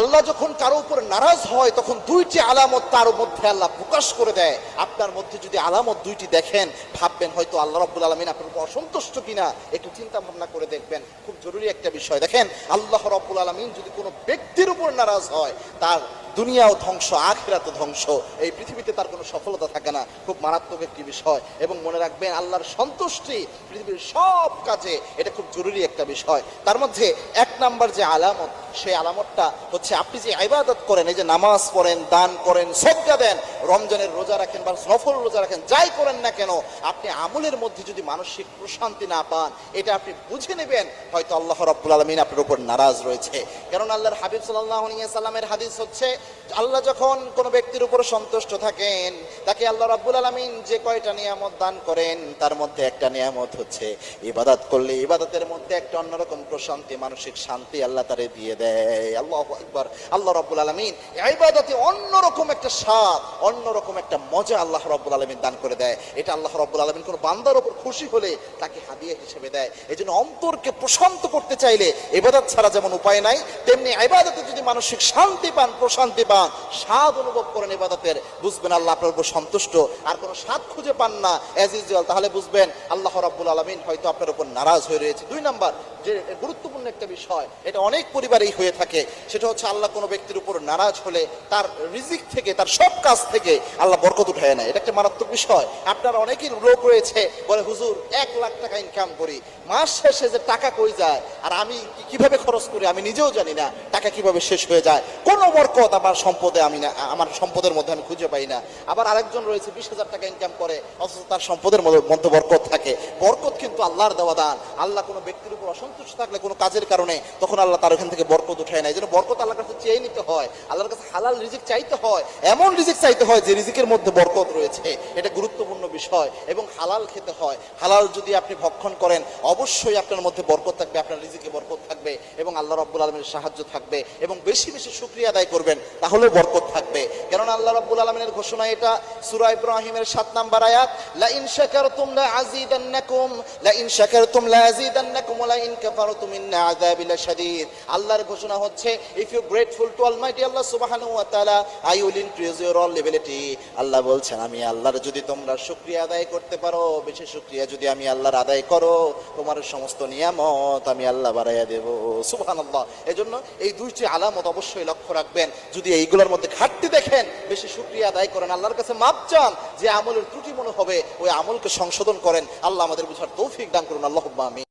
আল্লাহ যখন কারও উপর নারাজ হয়, তখন দুইটি আলামত তার মধ্যে আল্লাহ প্রকাশ করে দেয়। আপনার মধ্যে যদি আলামত দুইটি দেখেন, ভাববেন হয়তো আল্লাহ রব্বুল আলমিন আপনার উপর অসন্তুষ্ট কিনা? একটু চিন্তা ভাবনা করে দেখবেন। খুব জরুরি একটা বিষয়। দেখেন, আল্লাহ রব্বুল আলমিন যদি কোনো ব্যক্তির উপর নারাজ হয়, তার দুনিয়াও ধ্বংস আখিরাত ধ্বংস। এই পৃথিবীতে তার কোনো সফলতা থাকে না। খুব মারাত্মক একটি বিষয়। এবং মনে রাখবেন, আল্লাহর সন্তুষ্টি পৃথিবীর সব কাজে এটা খুব জরুরি একটা বিষয়। তার মধ্যে এক নাম্বার যে আলামত সেই আলামতটা হচ্ছে, আপনি যে ইবাদত করেন, এই যে নামাজ পড়েন, দান করেন সজ্ঞা দেন, রমজানের রোজা রাখেন বা নফল রোজা রাখেন, যাই করেন না কেন, আপনি আমলের মধ্যে যদি মানসিক প্রশান্তি না পান, এটা আপনি বুঝে নেবেন, হয়তো আল্লাহ রব্বুল আলমিন আপনার উপর নারাজ রয়েছে। কারণ আল্লাহর হাবিব সাল্লাহ সাল্লামের হাদিস হচ্ছে, আল্লাহ যখন কোনো ব্যক্তির উপর সন্তুষ্ট থাকেন, তাকে আল্লাহ রাব্বুল আলমিন যে কয়টা নিয়ামত দান করেন, তার মধ্যে একটা নিয়ামত হচ্ছে, ইবাদত করলে ইবাদতের মধ্যে একটা অন্যরকম প্রশান্তি, মানসিক শান্তি আল্লাহ তারে দিয়ে দেয়। আল্লাহ একবার আল্লাহ রাব্বুল আলমিন ইবাদতে অন্যরকম একটা স্বাদ অন্যরকম একটা মজা আল্লাহ রাব্বুল আলমিন দান করে দেয়। এটা আল্লাহ রাব্বুল আলমিন কোনো বান্দার উপর খুশি হলে তাকে হাদিয়া হিসেবে দেয়। এই জন্য অন্তরকে প্রশান্ত করতে চাইলে ইবাদত ছাড়া যেমন উপায় নাই, তেমনি ইবাদতে যদি মানসিক শান্তি পান, প্রশান্তি পান, স্বাদ অনুভব করেন ইবাদতের, বুঝবেন আল্লাহ আপনার উপর সন্তুষ্ট। আর কোনো স্বাদ খুঁজে পান না অ্যাজ ইউজুয়াল তাহলে বুঝবেন আল্লাহ রাব্বুল আলমিন হয়তো আপনার উপর নারাজ হয়ে রয়েছে। দুই নাম্বার, যে গুরুত্বপূর্ণ একটা বিষয়, এটা অনেক পরিবারেই হয়ে থাকে। সেটা হচ্ছে আল্লাহ কোনো ব্যক্তির উপর নারাজ হলে তার রিজিক থেকে, তার সব কাজ থেকে আল্লাহ বরকত উঠায় নেয়। এটা একটা মারাত্মক বিষয়। আপনার অনেকেই লোক রয়েছে, বলে, হুজুর, এক লাখ টাকা ইনকাম করি। মাস শেষে যে টাকা কই যায়? আর আমি কীভাবে খরচ করি? আমি নিজেও জানি না টাকা কীভাবে শেষ হয়ে যায়। কোনো বরকত আমার সম্পদে আমি না আমার সম্পদের মধ্যে আমি খুঁজে পাই না। আবার আরেকজন রয়েছে, বিশ হাজার টাকা ইনকাম করে, অথচ তার সম্পদের মধ্যে বরকত থাকে। বরকত কিন্তু আল্লাহর দেওয়া দান। আল্লাহ কোনো ব্যক্তির উপর অসন্তুষ্ট থাকলে কোনো কাজের কারণে তখন আল্লাহ তার ওখান থেকে বরকত উঠায় নেয় এই জন্য বরকত আল্লাহর কাছে চেয়ে নিতে হয়। আল্লাহর কাছে হালাল রিজিক চাইতে হয়। এমন রিজিক চাইতে হয় যে রিজিকের মধ্যে বরকত রয়েছে। এটা গুরুত্বপূর্ণ বিষয় এবং হালাল খেতে হয়। হালাল যদি আপনি ভক্ষণ করেন, অবশ্যই আপনার মধ্যে বরকত থাকবে, আপনার রিজিকে বরকত থাকবে এবং আল্লাহ রব্বুল আলমের সাহায্য থাকবে এবং বেশি বেশি শুক্রিয়া আদায় করবেন, তাহলে বরকত থাকবে। কেননা আল্লাহ রব্বুল আলমের ঘোষণা এটা সুরা ইব্রাহিমের সাত নাম্বার আয়াত লা ইন শাকারতুম লা আযীদান্নাকুম লা ইন শাকারতুম লা আযীদান্নাকুম ওয়া লা ইন কাফারতুম ইন্না আযাবি লাশাদীদ। আল্লাহর ঘোষণা হচ্ছে if you grateful to almighty Allah সুবহানাহু ওয়া I will increase your all Allah বলছেন, আমি আল্লাহর যদি তোমরা শুকরিয়া আদায় করতে পারো, বেশি শুকরিয়া যদি আমি আল্লাহর আদায় করো, তোমার সমস্ত নিয়ামত আমি আল্লাহ বাড়াইয়া দেব। সুবহানাল্লাহ। এজন্য এই দুইটি আলামত অবশ্যই লক্ষ্য রাখবেন। যদি এইগুলোর মধ্যে ঘাটতি দেখেন, বেশি শুকরিয়া আদায় করেন, আল্লাহর কাছে মাপ চান যে আমলের ত্রুটি মনে হবে, ওই আমলকে সংশোধন করেন, আল্লাহ আমাদের বুঝার তৌফিক দান করুন। আল্লাহ আমি